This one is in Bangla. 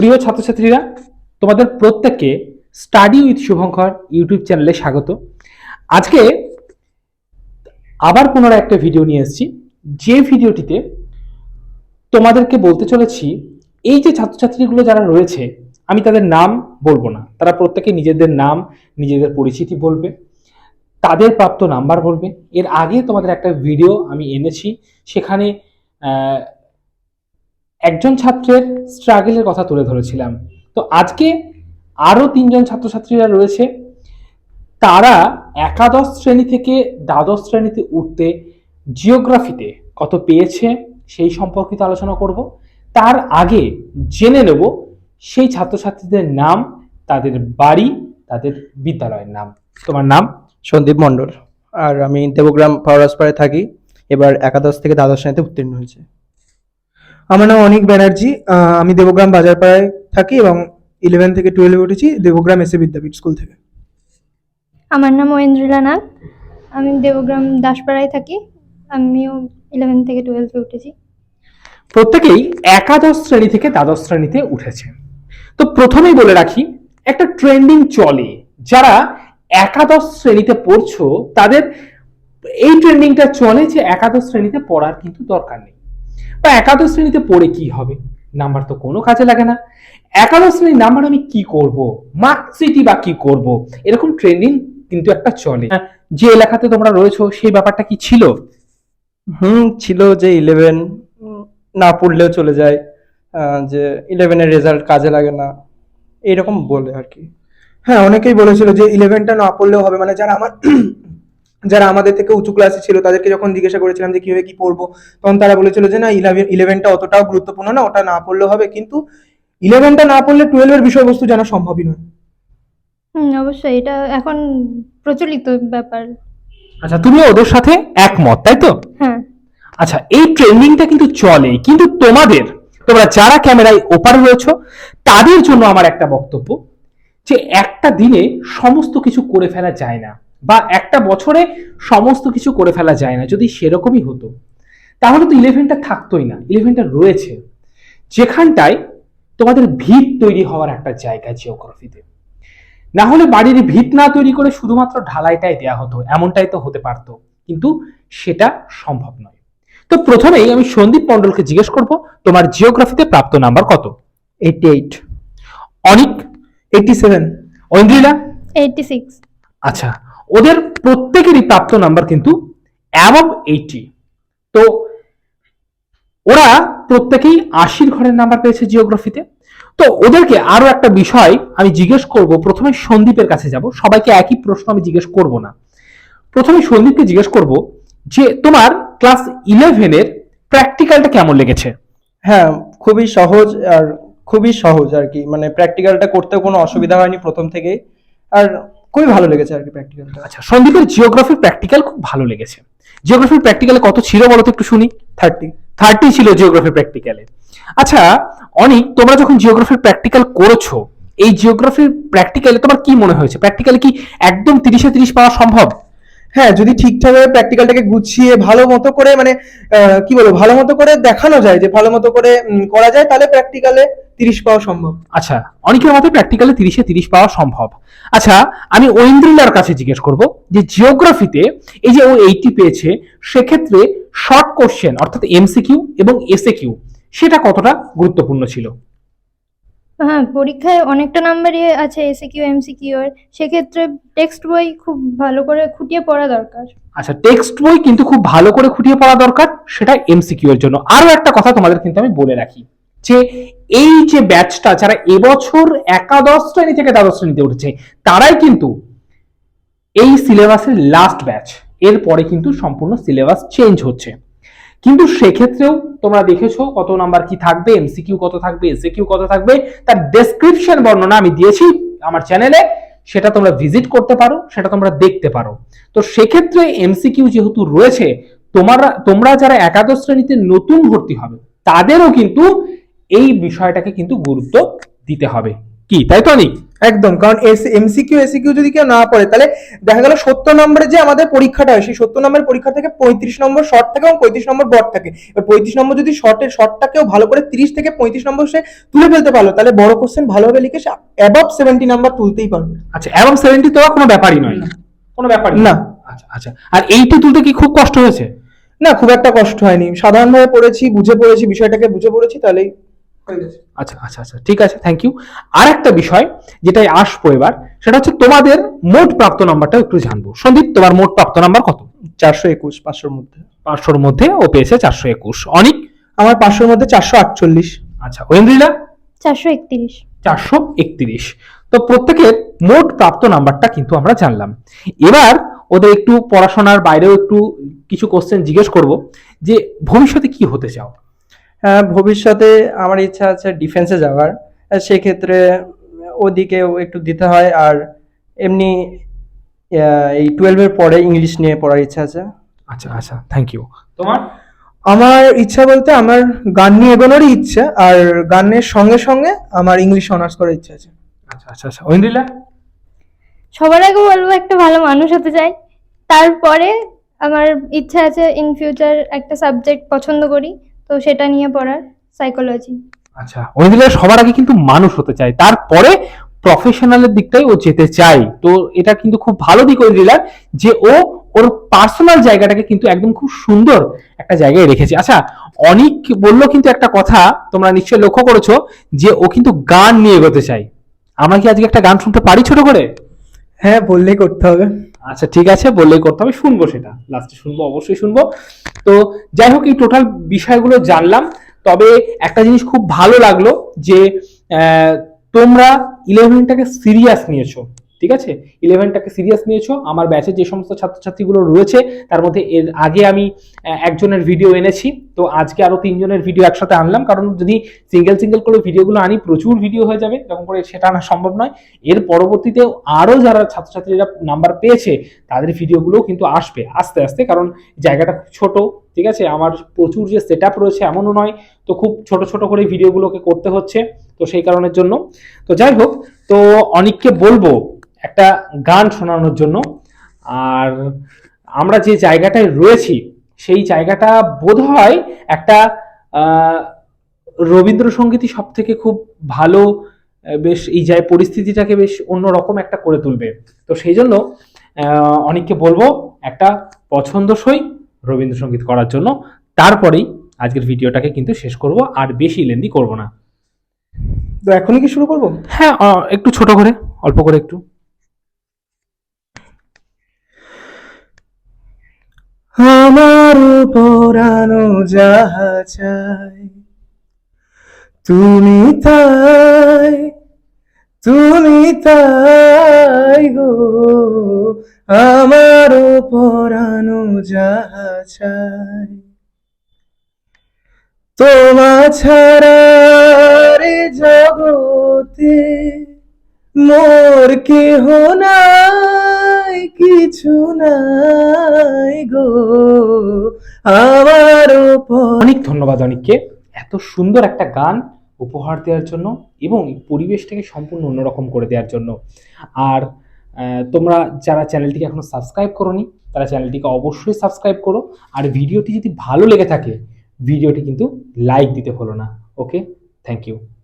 প্রিয় ছাত্রছাত্রীরা, তোমাদের প্রত্যেককে স্টাডি উইথ শুভঙ্কর ইউটিউব চ্যানেলে স্বাগত। আজকে আবার পুনরায় একটা ভিডিও নিয়ে এসেছি। যে ভিডিওটিতে তোমাদেরকে বলতে চলেছি, এই যে ছাত্রছাত্রীগুলো যারা রয়েছে, আমি তাদের নাম বলব না। তারা প্রত্যেকে নিজেদের নাম, নিজেদের পরিচিতি বলবে, তাদের প্রাপ্ত নাম্বার বলবে। এর আগে তোমাদের একটা ভিডিও আমি এনেছি, সেখানে একজন ছাত্রের স্ট্রাগলের কথা তুলে ধরেছিলাম। তো আজকে আরও তিনজন ছাত্রছাত্রীরা রয়েছে। তারা একাদশ শ্রেণি থেকে দ্বাদশ শ্রেণীতে উঠতে জিওগ্রাফিতে কত পেয়েছে সেই সম্পর্কিত আলোচনা করব। তার আগে জেনে নেব সেই ছাত্রছাত্রীদের নাম, তাদের বাড়ি, তাদের বিদ্যালয়ের নাম। তোমার নাম? সন্দীপ মণ্ডল। আর আমি দেবগ্রাম পাওয়ারাসপাড়ে থাকি। এবার একাদশ থেকে দ্বাদশ শ্রেণীতে উত্তীর্ণ হয়েছে। আমার নাম অনিক ব্যানার্জি আমি দেবগ্রাম বাজারপাড়ায় থাকি এবং ইলেভেন থেকে টুয়েলভে উঠেছি দেবগ্রাম এসে বিদ্যাপীঠ স্কুল থেকে। আমার নাম ঐন্দ্রিলা নাগ আমি দেবগ্রাম দাসপাড়ায় থাকি আমিও ইলেভেন থেকে টুয়েলভে উঠেছি। প্রত্যেকেই একাদশ শ্রেণি থেকে দ্বাদশ শ্রেণীতে উঠেছে। তো প্রথমেই বলে রাখি একটা ট্রেন্ডিং চলে। যারা একাদশ শ্রেণীতে পড়ছো তাদের এই ট্রেন্ডিংটা চলে যে একাদশ শ্রেণীতে পড়ার কিন্তু দরকার নেই। বা একাদশ শ্রেণীতে পড়ে কি হবে? নাম্বার তো কোনো কাজে লাগে না। একাদশ শ্রেণির নাম্বার আমি কি করব? মার্কশিটই বা কি করব? এরকম ট্রেন্ডিং কিন্তু একটা চলে। হ্যাঁ, যে এলাকাতে তোমরা রয়েছো সেই ব্যাপারটা কি ছিল? হুম ছিল যে ইলেভেন না পড়লেও চলে যায় আহ, যে ইলেভেনের রেজাল্ট কাজে লাগে না। এইরকম বলে আর কি। হ্যাঁ অনেকেই বলেছিল যে ইলেভেনটা না পড়লেও হবে মানে যারা আমার যারা আমাদের থেকে উঁচু ক্লাসে ছিল তাদেরকে যখন জিজ্ঞাসা করেছিলাম যে কীভাবে কি পড়ব তখন তারা বলেছিল যে না ইলেভেন ইলেভেনটা অতটাও গুরুত্বপূর্ণ না ওটা না পড়লেও হবে কিন্তু ইলেভেনটা না পড়লে টুয়েলভের বিষয়বস্তু জানা সম্ভবই নয়। হুম অবশ্যই এটা এখন প্রচলিত ব্যাপার। আচ্ছা তুমি ওদের সাথে একমত তাই তো? হ্যাঁ। আচ্ছা এই ট্রেন্ডিংটা কিন্তু চলে কিন্তু তোমাদের তোমরা যারা ক্যামেরায় ওপারে রয়েছো তাদের জন্য আমার একটা বক্তব্য যে একটা দিনে সমস্ত কিছু করে ফেলা যায় না। বা একটা বছরে সমস্ত কিছু করে ফেলা যায় না যদি সেরকমই হতো তাহলে তো ইলেভেনটা থাকতোই না ইলেভেনটা রয়েছে। যেখানটায় তোমাদের ভিত তৈরি হওয়ার একটা জায়গা জিওগ্রাফিতে না হলে বাড়ির ভিত না তৈরি করে শুধুমাত্র ঢালাইটাই দেয়া হতো এমনটাই তো হতে পারতো কিন্তু সেটা সম্ভব নয়। তো প্রথমেই আমি সন্দীপ মণ্ডলকে জিজ্ঞেস করব তোমার জিওগ্রাফিতে প্রাপ্ত নাম্বার কত? Eighty eight Anik eighty seven Aindrila eighty six আচ্ছা ওদের প্রত্যেকেরই প্রাপ্ত নাম্বার কিন্তু অ্যাবভ এইটি তো ওরা প্রত্যেকেই আশির ঘরের নাম্বার পেয়েছে জিওগ্রাফিতে তো ওদেরকে আরও একটা বিষয় আমি জিজ্ঞেস করব, প্রথমে সন্দীপের কাছে যাব। সবাইকে একই প্রশ্ন আমি জিজ্ঞেস করব না। প্রথমে সন্দীপকে জিজ্ঞেস করব যে, তোমার ক্লাস ইলেভেনের প্র্যাকটিক্যালটা কেমন লেগেছে? হ্যাঁ খুবই সহজ আর খুবই সহজ আর কি। মানে প্র্যাকটিক্যালটা করতেও কোনো অসুবিধা হয়নি প্রথম থেকেই। আর খুবই ভালো লেগেছে আর কি প্র্যাকটিক্যালটা আচ্ছা সন্দীপের জিওগ্রাফির প্র্যাকটিক্যাল খুব ভালো লেগেছে। জিওগ্রাফির প্র্যাকটিক্যালে কত ছিল বলো তো একটু শুনি? থার্টি থার্টি ছিল জিওগ্রাফির প্র্যাকটিক্যালে আচ্ছা অনেক তোমরা যখন জিওগ্রাফির প্র্যাকটিক্যাল করেছ এই জিওগ্রাফির প্র্যাকটিক্যালে তোমার কি মনে হয়েছে? প্র্যাকটিক্যালে কি একদম তিরিশে তিরিশ পাওয়া সম্ভব? হ্যাঁ যদি ঠিকঠাকভাবে প্র্যাকটিক্যালটাকে গুছিয়ে ভালো মতো করে মানে কি বলব, ভালো মতো করে দেখানো যায়, যে ভালো মতো করে করা যায়, তাহলে প্র্যাকটিক্যালে তিরিশ পাওয়া সম্ভব। আচ্ছা অনেকের মতে প্র্যাকটিক্যালে তিরিশে তিরিশ পাওয়া সম্ভব। আচ্ছা আমি ঐন্দ্রিলার কাছে জিজ্ঞেস করব, যে জিওগ্রাফিতে এই যে ও এইটি পেয়েছে, সেক্ষেত্রে শর্ট কোশ্চেন অর্থাৎ এমসিকিউ এবং এসএ কিউ সেটা কতটা গুরুত্বপূর্ণ ছিল? হ্যাঁ পরীক্ষায় অনেকটা নাম্বারই আছে এসে কিউ এমসি সেক্ষেত্রে টেক্সট বই খুব ভালো করে খুঁটিয়ে পড়া দরকার। আচ্ছা টেক্সট বই কিন্তু খুব ভালো করে খুঁটিয়ে পড়া দরকার, সেটা এমসিকিউ এর জন্য। আরও একটা কথা তোমাদের কিন্তু আমি বলে রাখি, যে এই যে ব্যাচটা যারা এবছর একাদশ শ্রেণি থেকে দ্বাদশ শ্রেণীতে উঠেছে, তারাই কিন্তু এই সিলেবাসের লাস্ট ব্যাচ এরপরে কিন্তু সম্পূর্ণ সিলেবাস চেঞ্জ হচ্ছে। কিন্তু সেক্ষেত্রেও তোমরা দেখেছ কত নাম্বার কি থাকবে এমসিকিউ কত থাকবে এসএকিউ কত থাকবে, তার ডেসক্রিপশন বর্ণনা আমি দিয়েছি আমার চ্যানেলে সেটা তোমরা ভিজিট করতে পারো, সেটা তোমরা দেখতে পারো। তো সেক্ষেত্রে এমসিকিউ যেহেতু রয়েছে, তোমরা তোমরা যারা একাদশ শ্রেণীতে নতুন ভর্তি হবে, তাদেরও কিন্তু এই বিষয়টাকে কিন্তু গুরুত্ব দিতে হবে। কি, তাই তো অনিক একদম কারণ এস এমসিকিউ এসিকিউ যদি কেউ না পড়ে তাহলে দেখা গেল সত্তর নম্বরে যে আমাদের পরীক্ষাটা হয় সেই সত্তর নম্বরের পরীক্ষা থেকে পঁয়ত্রিশ নম্বর শর্ট থাকে এবং পঁয়ত্রিশ নম্বর বট থাকে। এবার পঁয়ত্রিশ নম্বর যদি শর্টের শর্টটাকেও ভালো করে তিরিশ থেকে পঁয়ত্রিশ নম্বর সে তুলে ফেলতে পারল তাহলে বড় কোশ্চেন ভালোভাবে লিখে সে অ্যাবাভ সেভেন্টি নাম্বার তুলতেই পারবে। আচ্ছা এবং সেভেন্টি তো কোনো ব্যাপারই নয়। কোনো ব্যাপার না। আচ্ছা আচ্ছা। আর এইটি তুলতে কি খুব কষ্ট হয়েছে? না খুব একটা কষ্ট হয়নি। সাধারণভাবে পড়েছি বুঝে পড়েছি বিষয়টাকে বুঝে পড়েছি তাহলেই আচ্ছা আচ্ছা আচ্ছা ঠিক আছে থ্যাংক ইউ আর একটা বিষয় যেটাই আসব এবার সেটা হচ্ছে তোমাদের মোট প্রাপ্ত নাম্বারটা একটু জানব। সন্দীপ তোমার মোট প্রাপ্ত নাম্বার কত? চারশো একুশ পাঁচশোর মধ্যে। পাঁচশোর মধ্যে ও পেয়েছে চারশো একুশ। অনিক? আমার পাঁচশোর মধ্যে চারশো আটচল্লিশ। আচ্ছা ঐন্দ্রিলা? চারশো একত্রিশ। চারশো একত্রিশ। তো প্রত্যেকের মোট প্রাপ্ত নাম্বারটা কিন্তু আমরা জানলাম। এবার ওদের একটু পড়াশোনার বাইরেও একটু কিছু কোশ্চেন জিজ্ঞেস করব যে ভবিষ্যতে কি হতে চাও? ভবিষ্যতে আমার ইচ্ছা আছে ডিফেন্সে যাওয়ার। সেক্ষেত্রে ওদিকেও একটু দিতে হয়। আর এমনি এই টুয়েলভের পরে ইংলিশ নিয়ে পড়ার ইচ্ছা আছে। আচ্ছা আচ্ছা থ্যাংক ইউ তোমার? আমার ইচ্ছা বলতে আমার গান নিয়ে এগোনোরই ইচ্ছা। আর গানের সঙ্গে সঙ্গে আমার ইংলিশ অনার্স করার ইচ্ছা আছে। আচ্ছা আচ্ছা আচ্ছা। ঐন্দ্রিলা? সবার আগে বলব একটা ভালো মানুষ হতে চাই। তারপরে আমার ইচ্ছা আছে ইন ফিউচার একটা সাবজেক্ট পছন্দ করি। তো সেটা নিয়ে পড়ার সাইকোলজি আচ্ছা ঐন্দ্রিলা সবার আগে কিন্তু মানুষ হতে চায়। তারপরে প্রফেশনালের দিকটাই ও যেতে চায়। তো এটা কিন্তু খুব ভালো দিক ঐন্দ্রিলার যে ও ওর পার্সোনাল জায়গাটাকে কিন্তু একদম খুব সুন্দর একটা জায়গায় রেখেছে। আচ্ছা অনেক বলল কিন্তু একটা কথা তোমরা নিশ্চয়ই লক্ষ্য করেছ যে ও কিন্তু গান নিয়ে এগোতে চাই আমরা কি আজকে একটা গান শুনতে পারি ছোট করে? হ্যাঁ বললেই করতে হবে। আচ্ছা ঠিক আছে বললেই করতে হবে শুনব সেটা। লাস্টে শুনব অবশ্যই শুনব। তো যাই হোক, এই টোটাল বিষয়গুলো জানলাম। তবে একটা জিনিস খুব ভালো লাগল যে তোমরা ইলেভেনটাকে সিরিয়াস নিয়েছো। ঠিক আছে? ইলেভেনটাকে সিরিয়াস নিয়েছো, আমার ব্যাচে যে সমস্ত ছাত্রছাত্রীগুলো রয়েছে, তার মধ্যে এর আগে আমি একজনের ভিডিও এনেছি। তো আজকে আরও তিনজনের ভিডিও একসাথে আনলাম, কারণ যদি সিঙ্গেল সিঙ্গেল করে ভিডিওগুলো আনি, প্রচুর ভিডিও হয়ে যাবে, এরকম করে সেটা আনা সম্ভব নয়। এর পরবর্তীতে আরও যারা ছাত্রছাত্রীরা নাম্বার পেয়েছে, তাদের ভিডিওগুলোও কিন্তু আসবে, আস্তে আস্তে, কারণ জায়গাটা খুব ছোট, ঠিক আছে? আমার প্রচুর যে সেট রয়েছে এমনও নয়, তো খুব ছোট ছোট করে ভিডিওগুলোকে করতে হচ্ছে, তো সেই কারণের জন্য। তো যাই হোক, তো অনেককে বলব একটা গান শোনানোর জন্য। আর আমরা যে জায়গাটায় রয়েছি সেই জায়গাটা বোধ হয় একটা রবীন্দ্রসঙ্গীতই সব থেকে খুব ভালো বেশ এই যায় পরিস্থিতিটাকে বেশ অন্যরকম একটা করে তুলবে। তো সেই জন্য অনেককে বলব একটা পছন্দসই রবীন্দ্রসঙ্গীত করার জন্য। তারপরেই আজকের ভিডিওটাকে কিন্তু শেষ করব আর বেশি লেন্দি করব না। তো এখনই কি শুরু করব? হ্যাঁ একটু ছোট করে অল্প করে একটু। আমার পরানো যাহা চাই, তুমি তাই তুমি তাই গো। আমার পরানো যাহা চাই, তোমা ছাড়া রে জগতে মোর কেহ নাই। কিছু নাই গো। আমার অনেক ধন্যবাদ অনেককে। এত সুন্দর একটা গান উপহার দেওয়ার জন্য এবং পরিবেশটাকে সম্পূর্ণ অন্যরকম করে দেওয়ার জন্য। আর তোমরা যারা চ্যানেলটিকে এখনও সাবস্ক্রাইব করোনি, তারা চ্যানেলটিকে অবশ্যই সাবস্ক্রাইব করো। আর ভিডিওটি যদি ভালো লেগে থাকে, ভিডিওটি কিন্তু লাইক দিতে হলো না। ওকে? Thank you.